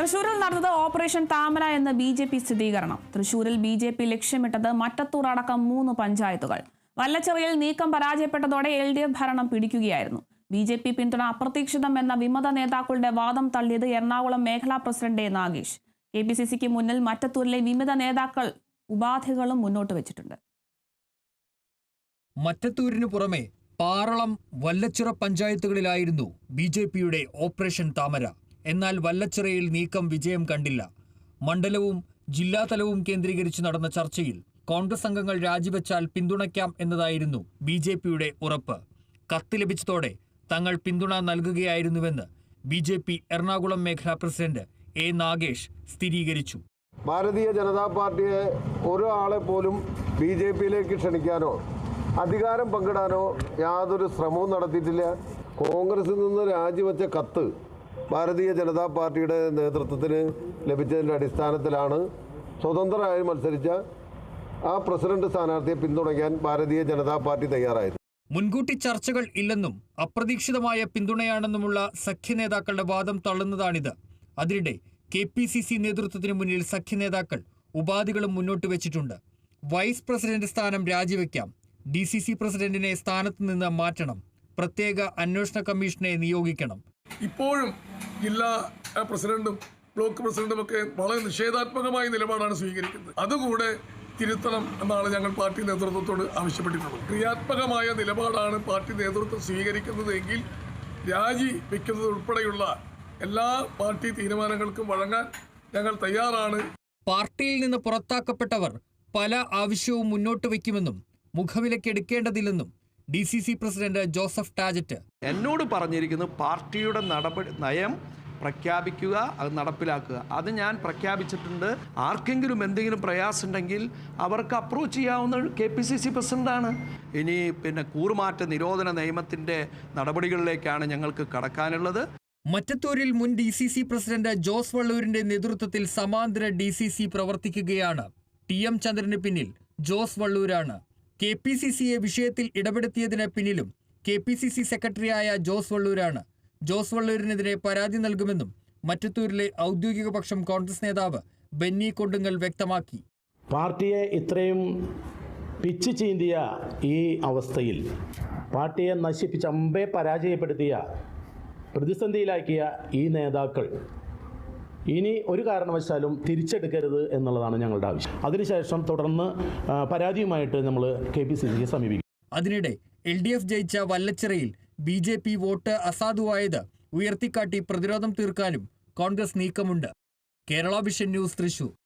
തൃശൂരിൽ നടന്നത് ഓപ്പറേഷൻ താമര എന്ന ബി ജെ പി സ്ഥിരീകരണം. തൃശൂരിൽ ബി ജെ പി ലക്ഷ്യമിട്ടത് മറ്റത്തൂർ അടക്കം മൂന്ന് പഞ്ചായത്തുകൾ. വല്ലച്ചെറിയിൽ നീക്കം പരാജയപ്പെട്ടതോടെ എൽ ഡി എഫ് ഭരണം പിടിക്കുകയായിരുന്നു. ബി ജെ പി പിന്തുണ അപ്രതീക്ഷിതം എന്ന വിമത നേതാക്കളുടെ വാദം തള്ളിയത് എറണാകുളം മേഖലാ president Nagesh. K P C സിക്ക് മുന്നിൽ മറ്റത്തൂരിലെ വിമത നേതാക്കൾ ഉപാധികളും മുന്നോട്ട് വെച്ചിട്ടുണ്ട്. മറ്റത്തൂരിനു പുറമെ പാറളം വല്ലച്ചിറ പഞ്ചായത്തുകളിലായിരുന്നു ബി ജെ പിയുടെ ഓപ്പറേഷൻ താമര. എന്നാൽ വല്ലച്ചിറയിൽ നീക്കം വിജയം കണ്ടില്ല. മണ്ഡലവും ജില്ലാതലവും കേന്ദ്രീകരിച്ച് നടന്ന ചർച്ചയിൽ കോൺഗ്രസ് അംഗങ്ങൾ രാജിവെച്ചാൽ പിന്തുണയ്ക്കാം എന്നതായിരുന്നു ബി ജെ പിയുടെ ഉറപ്പ്. കത്ത് ലഭിച്ചതോടെ തങ്ങൾ പിന്തുണ നൽകുകയായിരുന്നുവെന്ന് ബി ജെ പി എറണാകുളം മേഖലാ പ്രസിഡന്റ് എ നാഗേഷ് സ്ഥിരീകരിച്ചു. ഭാരതീയ ജനതാ പാർട്ടിയെ ഒരാളെ പോലും ബി ജെ പിയിലേക്ക് ക്ഷണിക്കാനോ അധികാരം പങ്കിടാനോ യാതൊരു ശ്രമവും നടത്തിയിട്ടില്ല. കോൺഗ്രസിൽ നിന്ന് രാജിവെച്ച കത്ത് ഭാരതീയ ജനതാ പാർട്ടിയുടെ നേതൃത്വത്തിന് ലഭിച്ചതിന്റെ അടിസ്ഥാനത്തിലാണ് സ്വതന്ത്രരായി മത്സരിച്ച ആ പ്രസിഡന്റ് സ്ഥാനാർത്ഥിയെ പിന്തുണയ്ക്കാൻ ഭാരതീയ ജനതാ പാർട്ടി തയ്യാറായത്. മുൻകൂട്ടി ചർച്ചകൾ ഇല്ലെന്നും അപ്രതീക്ഷിതമായ പിന്തുണയാണെന്നുമുള്ള സഖ്യ നേതാക്കളുടെ വാദം തള്ളുന്നതാണിത്. അതിനിടെ കെ പി സി സി നേതൃത്വത്തിന് മുന്നിൽ സഖ്യ നേതാക്കൾ ഉപാധികളും മുന്നോട്ട് വെച്ചിട്ടുണ്ട്. വൈസ് പ്രസിഡന്റ് സ്ഥാനം രാജിവെക്കാം. ഡി സി സി പ്രസിഡന്റിനെ സ്ഥാനത്ത് നിന്ന് മാറ്റണം. പ്രത്യേക അന്വേഷണ കമ്മീഷനെ നിയോഗിക്കണം. ഇപ്പോഴും ജില്ലാ പ്രസിഡന്റും ബ്ലോക്ക് പ്രസിഡന്റും ഒക്കെ വളരെ നിഷേധാത്മകമായ നിലപാടാണ് സ്വീകരിക്കുന്നത്. അതുകൂടെ തിരുത്തണം എന്നാണ് ഞങ്ങൾ പാർട്ടി നേതൃത്വത്തോട് ആവശ്യപ്പെട്ടിട്ടുള്ളത്. ക്രിയാത്മകമായ നിലപാടാണ് പാർട്ടി നേതൃത്വം സ്വീകരിക്കുന്നത് എങ്കിൽ രാജി വെക്കുന്നത് ഉൾപ്പെടെയുള്ള എല്ലാ പാർട്ടി തീരുമാനങ്ങൾക്കും വഴങ്ങാൻ ഞങ്ങൾ തയ്യാറാണ്. പാർട്ടിയിൽ നിന്ന് പുറത്താക്കപ്പെട്ടവർ പല ആവശ്യവും മുന്നോട്ട് വയ്ക്കുമെന്നും മുഖവിലക്കെടുക്കേണ്ടതില്ലെന്നും D C C president Joseph Tajet. എന്നോട് പറഞ്ഞിരിക്കുന്നത് പാർട്ടിയുടെ നടപടി നയം പ്രഖ്യാപിക്കുക അത് നടപ്പിലാക്കുക. അത് ഞാൻ പ്രഖ്യാപിച്ചിട്ടുണ്ട്. ആർക്കെങ്കിലും എന്തെങ്കിലും പ്രയാസമുണ്ടെങ്കിൽ അവർക്ക് അപ്രോച്ച് ചെയ്യാവുന്ന കെ പി സി സി പ്രസിഡന്റാണ് ഇനി പിന്നെ കൂറുമാറ്റ നിരോധന നിയമത്തിന്റെ നടപടികളിലേക്കാണ് ഞങ്ങൾക്ക് കടക്കാനുള്ളത്. മറ്റത്തൂരിൽ മുൻ D C C president Jose വള്ളൂരിന്റെ നേതൃത്വത്തിൽ സമാന്തര ഡി സി സി പ്രവർത്തിക്കുകയാണ്. ടി എം ചന്ദ്രന് പിന്നിൽ ജോസ് വള്ളൂരാണ്. കെ പി സി സിയെ വിഷയത്തിൽ ഇടപെടുത്തിയതിന് പിന്നിലും കെ പി സി സി സെക്രട്ടറിയായ ജോസ് വള്ളൂരാണ്. ജോസ് വള്ളൂരിനെതിരെ പരാതി നൽകുമെന്നും മറ്റത്തൂരിലെ ഔദ്യോഗിക പക്ഷം കോൺഗ്രസ് നേതാവ് ബെന്നി കൊണ്ടുങ്ങൽ വ്യക്തമാക്കി. പാർട്ടിയെ ഇത്രയും പിച്ച് ചീന്തിയ ഈ അവസ്ഥയിൽ പാർട്ടിയെ നശിപ്പിച്ച് അമ്പേ പരാജയപ്പെടുത്തിയ പ്രതിസന്ധിയിലാക്കിയ ഈ നേതാക്കൾ ഇനി ഒരു കാരണവശാലും തിരിച്ചെടുക്കരുത് എന്നുള്ളതാണ് ഞങ്ങളുടെ ആവശ്യം. അതിനുശേഷം തുടർന്ന് പരാതിയുമായിട്ട് നമ്മൾ കെ പി സി സിയെ സമീപിക്കും. അതിനിടെ എൽ ഡി എഫ് ജയിച്ച വല്ലച്ചിറയിൽ ബി ജെ പി വോട്ട് അസാധുവായത് ഉയർത്തിക്കാട്ടി പ്രതിരോധം തീർക്കാനും Congress നീക്കമുണ്ട്. Kerala vision news Thrissur.